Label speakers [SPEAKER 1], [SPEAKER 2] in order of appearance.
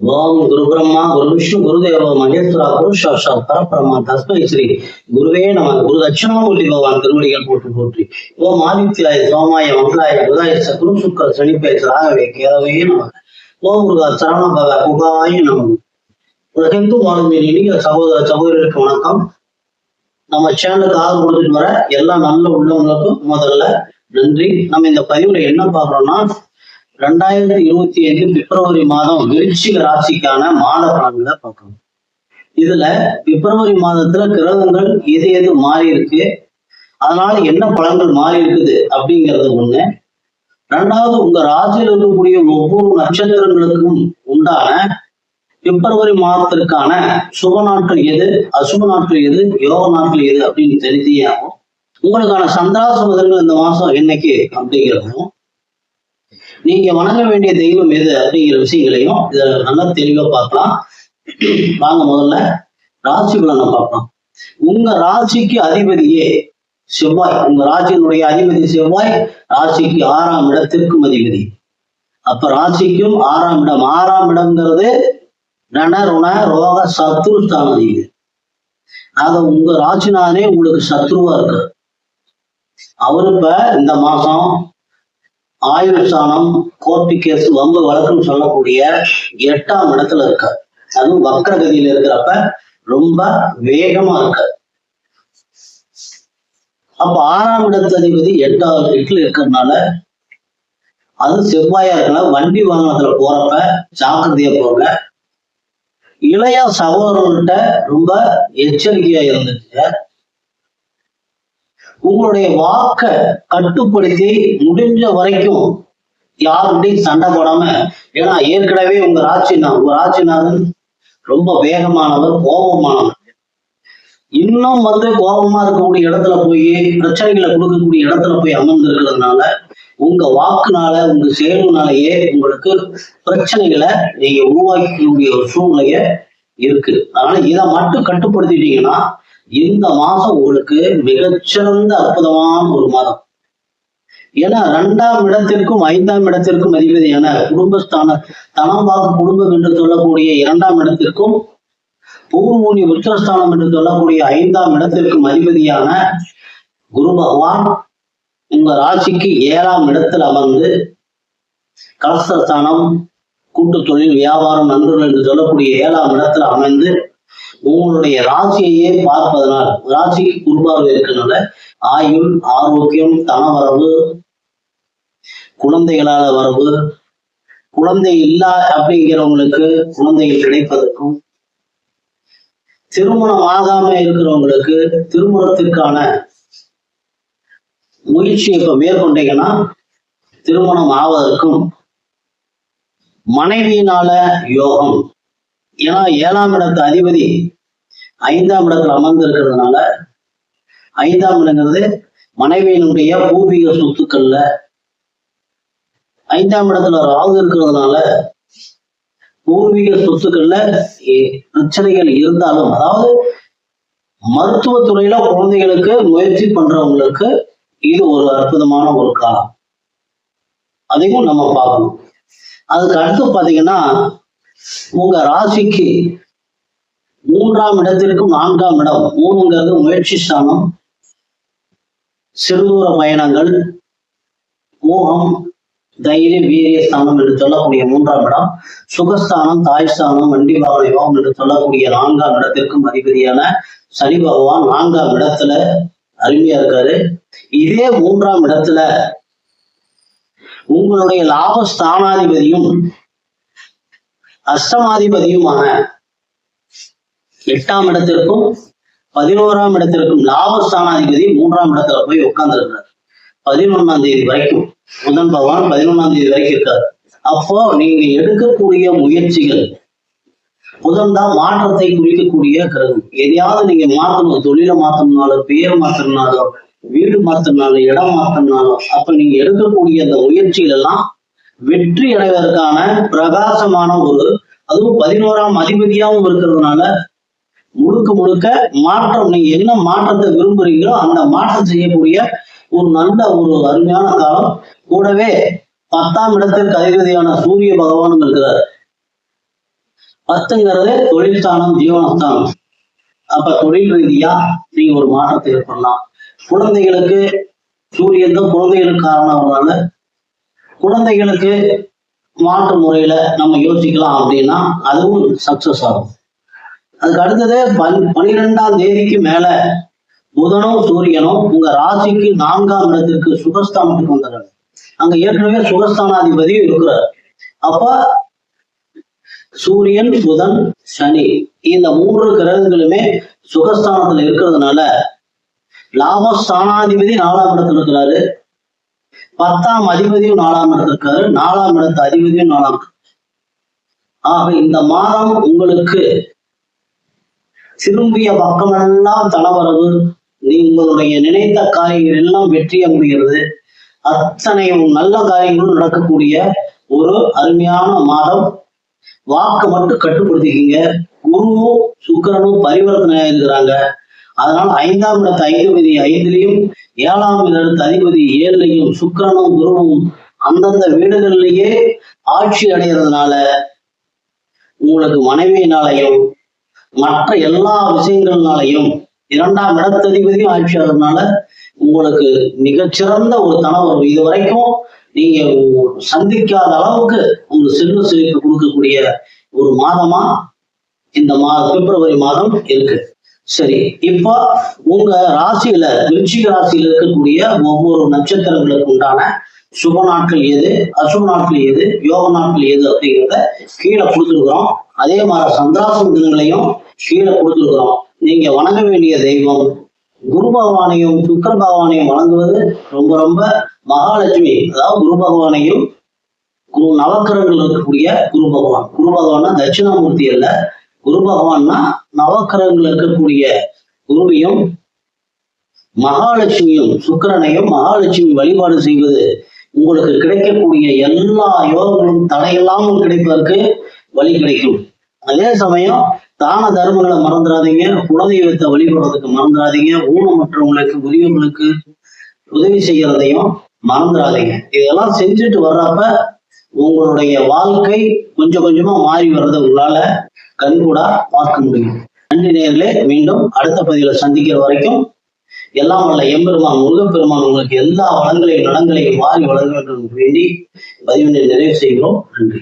[SPEAKER 1] ஓம் குரு பிரம்மா குரு விஷ்ணு குருதேவ மகேஸ்வரா குரு சாட்சாத் பரபிரம்மா தஸ்மை ஸ்ரீ குருவே நம குரு தட்சிணாமூர்த்தி பகவான் திருவடிகள் போட்டு போற்றி. ஓம் ஆதித்யாய சோமாய மங்களாய புதாய குரு சுக்கர சனிப்பே ராகவே கேதவே நம. ஓம் முருகா சரண பக குகாய நம. உலகெங்கு வாழும் இனிய சகோதர சகோதரருக்கு வணக்கம். நம்ம சேனலுக்கு ஆதரவு கொடுத்துட்டு வர எல்லா நல்ல உள்ளவங்களுக்கும் முதல்ல நன்றி. நம்ம இந்த பதிவுல என்ன பாக்குறோம்னா ரெண்டாயிரத்தி இருபத்தி ஐந்து பிப்ரவரி மாதம் விருச்சிக ராசிக்கான மாத பலன்களை பார்க்கணும் இதுல பிப்ரவரி மாதத்துல கிரகங்கள் எது எது மாறி இருக்கு? அதனால என்ன பலன்கள் மாறி இருக்குது அப்படிங்கிறது ஒண்ணு. ரெண்டாவது உங்க ராசியில் இருக்கக்கூடிய ஒவ்வொரு நட்சத்திரங்களுக்கும் உண்டான பிப்ரவரி மாதத்திற்கான சுப நாட்கள் எது? அசுப நாட்கள் எது? யோக நாட்கள் எது அப்படின்னு தெரிஞ்சியாகும் உங்களுக்கான சந்திராச இந்த மாசம் என்னைக்கு அப்படிங்கிறதும் நீங்க வணங்க வேண்டிய தெய்வம் எது அப்படிங்கிற விஷயங்களையும் இதுல நல்லா தெளிவா பார்க்கலாம். வாங்க முதல்ல ராசி பலனை பார்க்கலாம். உங்க ராசிக்கு அதிபதியே செவ்வாய். உங்க ராசியினுடைய அதிபதி செவ்வாய் ராசிக்கு ஆறாம் இடத்திற்கும் அதிபதி அப்ப ராசிக்கும் ஆறாம் இடம். ஆறாம் இடம்ங்கிறது நன ருண ரோக சத்ரு ஸ்தானம் அதிபதி ஆக உங்க ராசினாலே உங்களுக்கு சத்ருவா இருக்கு. அவரு இப்ப இந்த மாசம் ஆயுள் ஸ்தானம் கோர்ட்டு கேஸ் வம்பு வழக்குன்னு சொல்லக்கூடிய எட்டாம் இடத்துல இருக்கார் அதுவும் வக்கரகதியில இருக்கிறப்ப ரொம்ப வேகமா இருக்க. அப்ப ஆறாம் இடத்து அதிபதி எட்டாவது எட்டுல இருக்கிறதுனால அது செவ்வாயா இருக்கனால வண்டி வாகனத்துல போறப்ப ஜாக்கிரதையா போங்க இளைய சகோதரர்கள்ட்ட ரொம்ப எச்சரிக்கையா இருந்துச்சு. உங்களுடைய வாக்க கட்டுப்படுத்தி முடிஞ்ச வரைக்கும் யாருக்கிட்டையும் சண்டை போடாம ஏன்னா ஏற்கனவே உங்க ராஜினா உங்க ராஜிநாதன் ரொம்ப வேகமானவர் கோபமானவர். இன்னும் வந்து கோபமா இருக்கக்கூடிய இடத்துல போய் பிரச்சனைகளை கொடுக்கக்கூடிய இடத்துல போய் அமர்ந்து இருக்கிறதுனால உங்க வாக்குனால உங்க செயல்னாலேயே உங்களுக்கு பிரச்சனைகளை நீங்க உருவாக்கக்கூடிய ஒரு சூழ்நிலைய இருக்கு. அதனால இதை மட்டும் கட்டுப்படுத்திட்டீங்கன்னா இந்த மாசம் உங்களுக்கு மிகச்சிறந்த அற்புதமான ஒரு மாதம். ஏன்னா ரெண்டாம் இடத்திற்கும் ஐந்தாம் இடத்திற்கும் அதிபதியான குடும்பஸ்தான தனம் குடும்பம் என்று சொல்லக்கூடிய இரண்டாம் இடத்திற்கும் பூர்வூனி உச்சஸ்தானம் என்று சொல்லக்கூடிய ஐந்தாம் இடத்திற்கும் அதிபதியான குரு பகவான் உங்க ராசிக்கு ஏழாம் இடத்தில் அமர்ந்து கலஸ்தஸ்தானம் கூட்டு தொழில் வியாபாரம் நண்பர்கள் என்று சொல்லக்கூடிய ஏழாம் இடத்துல அமைந்து உங்களுடைய ராசியையே பார்ப்பதனால் ராசிக்கு குருபார்வை இருக்கிறதுனால ஆயுள் ஆரோக்கியம் தனவரவு குழந்தைகளால வரவு குழந்தை இல்லா அப்படிங்கிறவங்களுக்கு குழந்தைகள் கிடைப்பதற்கும் திருமணம் ஆகாம இருக்கிறவங்களுக்கு திருமணத்திற்கான முயற்சியை இப்ப மேற்கொண்டீங்கன்னா திருமணம் ஆவதற்கும் மனைவியினால யோகம் ஏன்னா ஏழாம் இடத்து அதிபதி ஐந்தாம் இடத்துல அமர்ந்து இருக்கிறதுனால ஐந்தாம் இடங்கிறது மனைவியினுடைய பூர்வீக சொத்துக்கள்ல. ஐந்தாம் இடத்துல ராகு இருக்கிறதுனால பூர்வீக சொத்துக்கள்ல பிரச்சனைகள் இருந்தாலும் அதாவது மருத்துவத்துறையில குழந்தைகளுக்கு முயற்சி பண்றவங்களுக்கு இது ஒரு அற்புதமான ஒரு காலம். அதையும் நம்ம பார்க்கணும். அதுக்கு அடுத்து பாத்தீங்கன்னா உங்க ராசிக்கு மூன்றாம் இடத்திற்கும் நான்காம் இடம். மூணுங்கிறது முயற்சி ஸ்தானம் சிறுதூர பயணங்கள் மோகம் தைரிய வீரிய ஸ்தானம் என்று சொல்லக்கூடிய மூன்றாம் இடம். சுகஸ்தானம் தாய் ஸ்தானம் வண்டி வாகன யோகம் என்று சொல்லக்கூடிய நான்காம் இடத்திற்கும் அதிபதியான சனி பகவான் நான்காம் இடத்துல அருமையா இருக்காரு. இதே மூன்றாம் இடத்துல உங்களுடைய லாபஸ்தானாதிபதியும் அஷ்டமாதிபதியுமான எட்டாம் இடத்திற்கும் பதினோராம் இடத்திற்கும் லாபஸ்தானாதிபதி மூன்றாம் இடத்துல போய் உட்கார்ந்துருக்காரு பதினொன்னாம் தேதி வரைக்கும் புதன் பகவான் பதினொன்னாம் தேதி வரைக்கும் இருக்காரு. அப்போ நீங்க எடுக்கக்கூடிய முயற்சிகள் புதன் தான் மாற்றத்தை குறிக்கக்கூடிய கிரகம். எதையாவது நீங்க மாத்தணும் தொழிலை மாத்தணும்னாலும் பேர் மாத்தணும்னாலும் வீடு மாத்தணும்னாலும் இடம் மாத்தணும்னாலும் அப்ப நீங்க எடுக்கக்கூடிய அந்த முயற்சிகள் எல்லாம் வெற்றி அடைவதற்கான பிரகாசமான ஒரு அதுவும் பதினோராம் அதிபதியாகவும் இருக்கிறதுனால முழுக்க முழுக்க மாற்றம் நீங்க என்ன மாற்றத்தை விரும்புறீங்களோ அந்த மாற்றம் செய்யக்கூடிய ஒரு நல்ல ஒரு அருமையான காலம். கூடவே பத்தாம் இடத்திற்கு அதிபதியான சூரிய பகவானும் இருக்கிறார். பத்துங்கிறது தொழில்ஸ்தானம் ஜீவனஸ்தானம் அப்ப தொழில் ரீதியா நீங்க ஒரு மாற்றத்தை ஏற்படலாம். குழந்தைகளுக்கு சூரியன் தான் குழந்தைகளுக்கு காரணம் குழந்தைகளுக்கு மாற்று முறையில நம்ம யோசிக்கலாம் அப்படின்னா அதுவும் சக்சஸ் ஆகும். அதுக்கு அடுத்தது பன் பனிரெண்டாம் தேதிக்கு மேல புதனும் சூரியனும் உங்க ராசிக்கு நான்காம் இடத்திற்கு சுகஸ்தானத்துக்கு வந்துடுறாங்க. அங்க ஏற்கனவே சுகஸ்தானாதிபதியும் இருக்கிறார். அப்ப சூரியன் புதன் சனி இந்த மூன்று கிரகங்களுமே சுகஸ்தானத்துல இருக்கிறதுனால லாபஸ்தானாதிபதி நாலாம் இடத்துல இருக்கிறாரு. பத்தாம் அதிபதியும் நாலாம் இடத்துல இருக்காரு நாலாம் இடத்து அதிபதியும் நாலாம் ஆக இந்த மாதம் உங்களுக்கு திரும்பிய பக்கமெல்லாம் தனவரவு உங்களுடைய நினைத்த காரியங்கள் எல்லாம் வெற்றி முடிகிறது அத்தனை நல்ல காரியங்களும் நடக்கக்கூடிய ஒரு அருமையான மாதம். வாக்கு மட்டும் கட்டுப்படுத்திக்கிங்க. குருவும் சுக்கிரனும் பரிவர்த்தனை இருக்கிறாங்க. அதனால ஐந்தாம் இடத்து ஐந்தபதி ஐந்திலையும் ஏழாம் இடத்து அதிபதி ஏழையும் சுக்கிரனும் குருவும் அந்தந்த வீடுகளிலேயே ஆட்சி அடைகிறதுனால உங்களுக்கு மனைவியினாலையும் மற்ற எல்லா விஷயங்கள்னாலையும் இரண்டாம் இடத்ததிபதியும் ஆட்சி ஆகிறதுனால உங்களுக்கு மிகச்சிறந்த ஒரு தனவர் இது வரைக்கும் நீங்க சந்திக்காத அளவுக்கு ஒரு செல்வ செழிப்பு கொடுக்கக்கூடிய ஒரு மாதமா இந்த மாதம் பிப்ரவரி மாதம் இருக்கு. சரி இப்போ உங்க ராசியில விருச்சிக ராசியில இருக்கக்கூடிய ஒவ்வொரு நட்சத்திரங்களுக்கு உண்டான சுப நாட்கள் எது அசுப நாட்கள் எது யோக நாட்கள் எது அப்படிங்கிறத கீழே கொடுத்துருக்குறோம். அதே மாதிரி சந்திராசன தினங்களையும் கீழே கொடுத்துருக்குறோம். நீங்க வணங்க வேண்டிய தெய்வம் குரு பகவானையும் சுக்கர பகவானையும் வணங்குவது ரொம்ப ரொம்ப மகாலட்சுமி. அதாவது குரு பகவானையும் குரு நவக்கரங்கள் இருக்கக்கூடிய குரு பகவான். குரு பகவான்னா தட்சிணாமூர்த்தி அல்ல. குரு பகவான்னா நவக்கிரகங்கள் இருக்கக்கூடிய குருவையும் மகாலட்சுமியும் சுக்கிரனையும் மகாலட்சுமி வழிபாடு செய்வது உங்களுக்கு கிடைக்கக்கூடிய எல்லா யோகங்களும் தடையில்லாமல் கிடைப்பதற்கு வழி கிடைக்கும். அதே சமயம் தான தர்மங்களை மறந்துடாதீங்க குலதெய்வத்தை வழிபடுறதுக்கு மறந்துடாதீங்க ஊனமற்றவங்களுக்கு முதியவங்களுக்கு உதவி செய்யறதையும் மறந்துடாதீங்க இதெல்லாம் செஞ்சுட்டு வர்றப்ப உங்களுடைய வாழ்க்கை கொஞ்சம் கொஞ்சமா மாறி வர்றதை உங்களால கண்கூடா பார்க்க முடியும். நன்றி நேர்களே மீண்டும் அடுத்த பதிவில் சந்திக்கிற வரைக்கும் எல்லாம் வல்ல எம்பெருமான் முருகப்பெருமான் உங்களுக்கு எல்லா வளங்களையும் நலங்களையும் மாறி வழங்க வேண்டும் என்று வேண்டி பதிவினை நிறைவு செய்கிறோம். நன்றி.